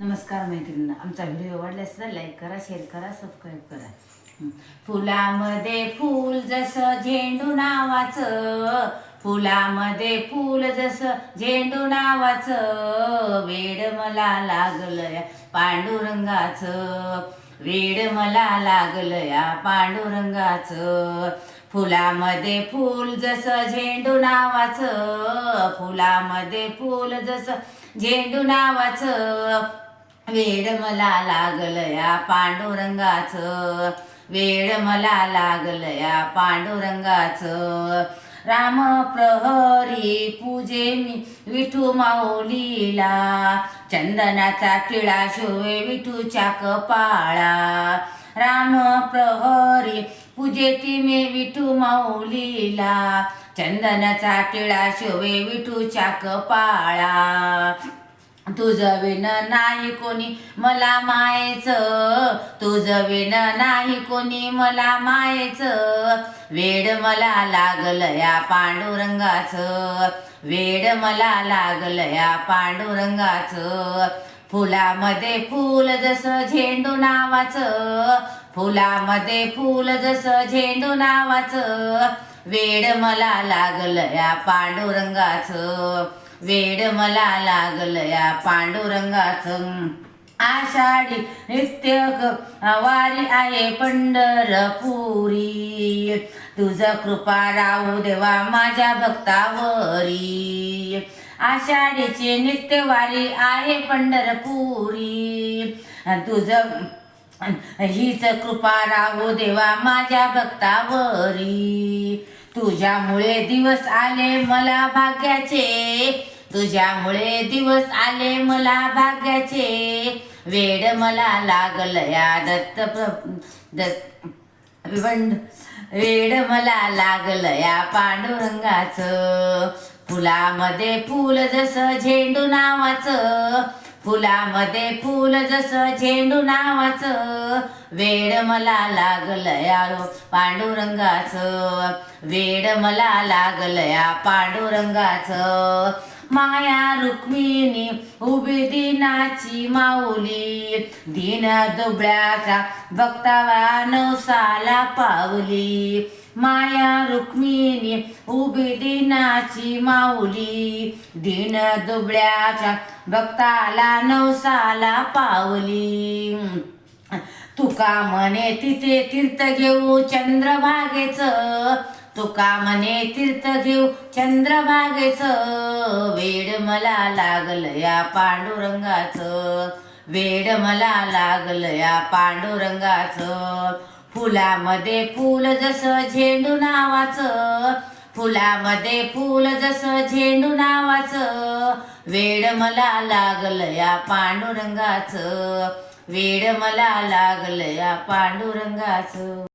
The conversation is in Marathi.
नमस्कार मैत्रिणींना आमचा व्हिडिओ आवडल्यास तर लाईक करा शेअर करा सबस्क्राईब करा. फुलामध्ये फूल जसं झेंडू नावाचं फुलामध्ये फूल जसं झेंडू नावाचं वेड मला लागलं या पांडुरंगाचं वेड मला लागलं या पांडुरंगाचं. फुलामध्ये फूल जसं झेंडू नावाचं फुलामध्ये फूल जसं झेंडू नावाचं वेड मला लागलया पांडुरंगाचं. वेड मला लागलया पांडुरंगाचं. राम प्रहरी पूजे मी विठू माऊलीला. चंदनाचा टिळा शोवे विठूच्या कपाळा. राम प्रहरी पूजेती मी विठू माऊलीला. चंदनाचा टिळा शोवे विठूच्या कपाळा. तुझं विण नाही कोणी मला मायेचं. तुझं विण नाही कोणी मला मायेचं. वेड मला लागलं या पांडुरंगाचं. वेड मला लागलं या पांडुरंगाचं. फुलामध्ये फूल जसं झेंडू नावाचं. फुलामध्ये फूल जसं झेंडू नावाचं. वेड मला लागल या पांडुरंगाचं. वेड मला लागलया पांडुरंगाचं. आषाढी नित्य वारी आहे पंढरपुरी. तुझ कृपा राहू देवा माझ्या भक्तावरी. आषाढीची नित्यवारी आहे पंढरपुरी. तुझ हीच कृपा राहू देवा माझ्या भक्तावरी. तुझ्यामुळे दिवस आले मला भाग्याचे. तुझ्यामुळे दिवस आले मला भाग्याचे. वेड मला लागलं या दत्त प्र- दत्त वेड मला लागल या पांडुरंगाचं. फुलामध्ये फूल जसं झेंडू नावाचं. फुलामध्ये फुल जसं झेंडू नावाचं. वेड मला लागलं या पांडुरंगाचं. वेड मला लागलं या पांडुरंगाचं. माया रुक्मिणी उभी दिनाची माऊली. दिन दुबळ्याचा भक्तावा नवसाला पावली. माया रुक्मिणी उभी दिनाची माऊली. दिन दुबळ्याच्या भक्ताला नवसाला पावली. तुका म्हणे तिथे तीर्थ घेऊ चंद्रभागेचं. तुका म्हणे तीर्थ घेऊ चंद्रभागेचं. वेड मला लागल या पांडुरंगाचं. वेड मला लागल या पांडुरंगाचं. फुलामध्ये फूल जसं झेंडू नावाचं. फुलामध्ये फूल जसं झेंडू नावाचं. वेड मला लागल या पांडुरंगाचं. वेड मला लागलं या पांडुरंगाचं.